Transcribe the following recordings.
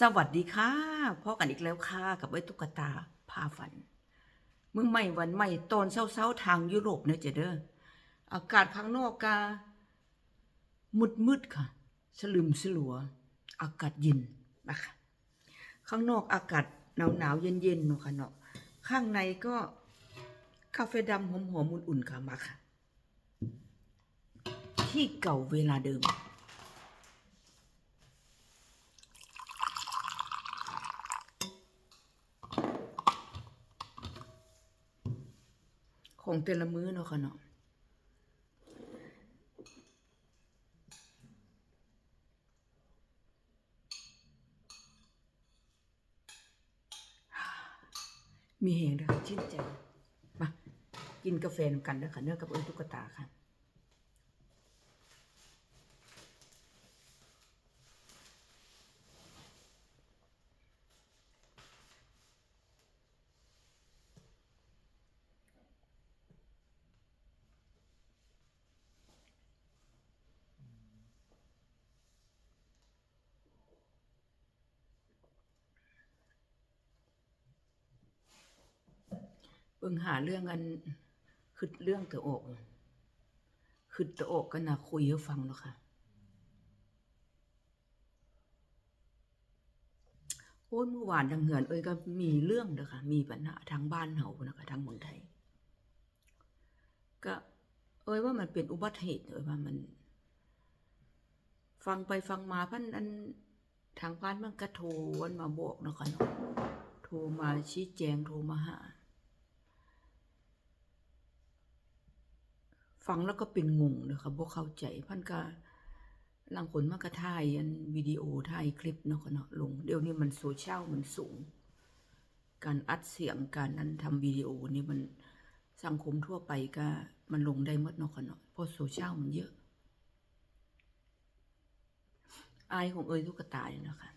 สวัสดีค่ะพ่อกันอีกแล้วค่ะ กับไอ้ตุ๊กตาพาฝันเมื่อไม่วันไม่ตอนเช้าๆทางยุโรปเนี่ยเจเด้ออากาศข้างนอกกามืดมืดๆค่ะ สลืมสลัว อากาศเย็นนะคะข้างนอกอากาศหนาวหนาวๆเย็นเย็นๆเนาะค่ะเนาะข้างในก็กาแฟดำหอมหอมๆอุ่นๆค่ะมาค่ะ ที่เก่าเวลาเดิม ของแต่ละมื้อเนาะค่ะเนาะมีแหงเลยค่ะชื่นใจมากินกาแฟกันด้อค่ะเนื้อกับเอิญตุ๊กตาค่ะ เบิ่งหาเรื่องกันคือเรื่องตะอกคือตะอกก็น่าคุยให้ฟังเนาะค่ะ โอ้ยเมื่อวานทางเหือนเอ้ยก็มีเรื่องเด้อค่ะ มีปัญหาทางบ้านเฮานะคะทางเมืองไทย ก็ เอ้ยว่ามันเป็นอุบัติเหตุเอ้ยว่ามัน ฟังไปฟังมาพันอันทางบ้านมันก็โทรวันมาบอกนะค่ะเนาะโทรมาชี้แจงโทรมาหา ฟังแล้วก็เป็นงงเลยค่ะบ่เข้าใจพันก็ลังคนมากระถ่ายอันวิดีโอถ่ายคลิปเนาะค่ะเนาะลง เดี๋ยวนี้มันโซเชียลมันสูง การอัดเสียงการนั้นทำวิดีโอนี่มันสังคมทั่วไปก็มันลงได้หมดเนาะค่ะเนาะเพราะโซเชียลมันเยอะ อายของเอ้ยทุกตาเนี่ยนะคะ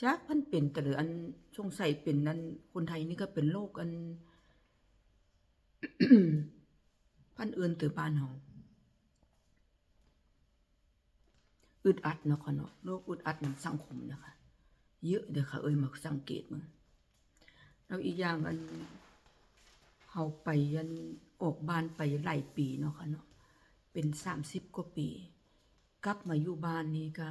จักพันเป็นแต่หรืออันสงสัยเป็นนั้นคนไทยนี่ก็เป็นโรคอัน พันเอื่นตือบ้านเฮาอึดอัดเนาะค่ะเนาะโรคอึดอัดในสังคมนะคะ เยอะเด้อค่ะเอ้ยมาสังเกตมึงแล้วอีกอย่างอันเฮาไปยันออกบ้านไปหลายปีเนาะค่ะเนาะเป็นสามสิบกว่าปี กลับมาอยู่บ้านนี้ก็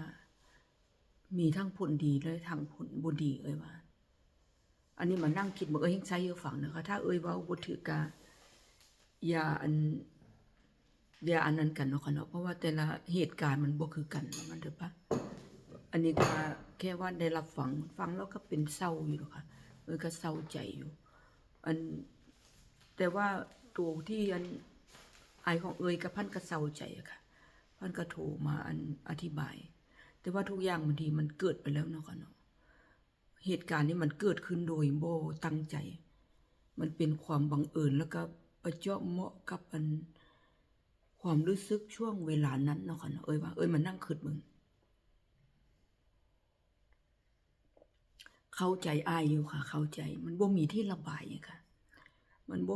มีทั้งผลดีและทั้งผลบ่ดีเอ้ยว่า อันนี้มานั่งคิดบอกเอ้ยใช้เยอะฝังนะคะ ถ้าเอ้ยเว่าบ่ถือกา อย่าอันอย่าอันนั้นกันเนาะค่ะเนาะเพราะว่าแต่ละเหตุการณ์มันบ่คือกันมันเถอะปะอันนี้ก็แค่ว่าได้รับฟังฟังแล้วก็เป็นเศร้าอยู่หรอกค่ะเอ้ยก็เศร้าใจอยู่ อัน แต่ว่าตัวที่อันอายของเอ้ยกับพันก็เศร้าใจอะค่ะ พันก็โทรมาอันอธิบาย แต่ว่าทุกอย่างบางทีมันเกิดไปแล้วเนาะค่ะเนาะเหตุการณ์นี้มันเกิดขึ้นโดยโบตั้งใจ มันเป็นความบังเอิญแล้วก็ ประเจาะเหมาะกับอันความรู้สึกช่วงเวลานั้นเนาะค่ะเอ้ยว่าเอ้ยมันนั่งคืดมึง เข้าใจอายอยู่ค่ะ เข้าใจ มันบ่มีที่ระบายอะค่ะ มันบ่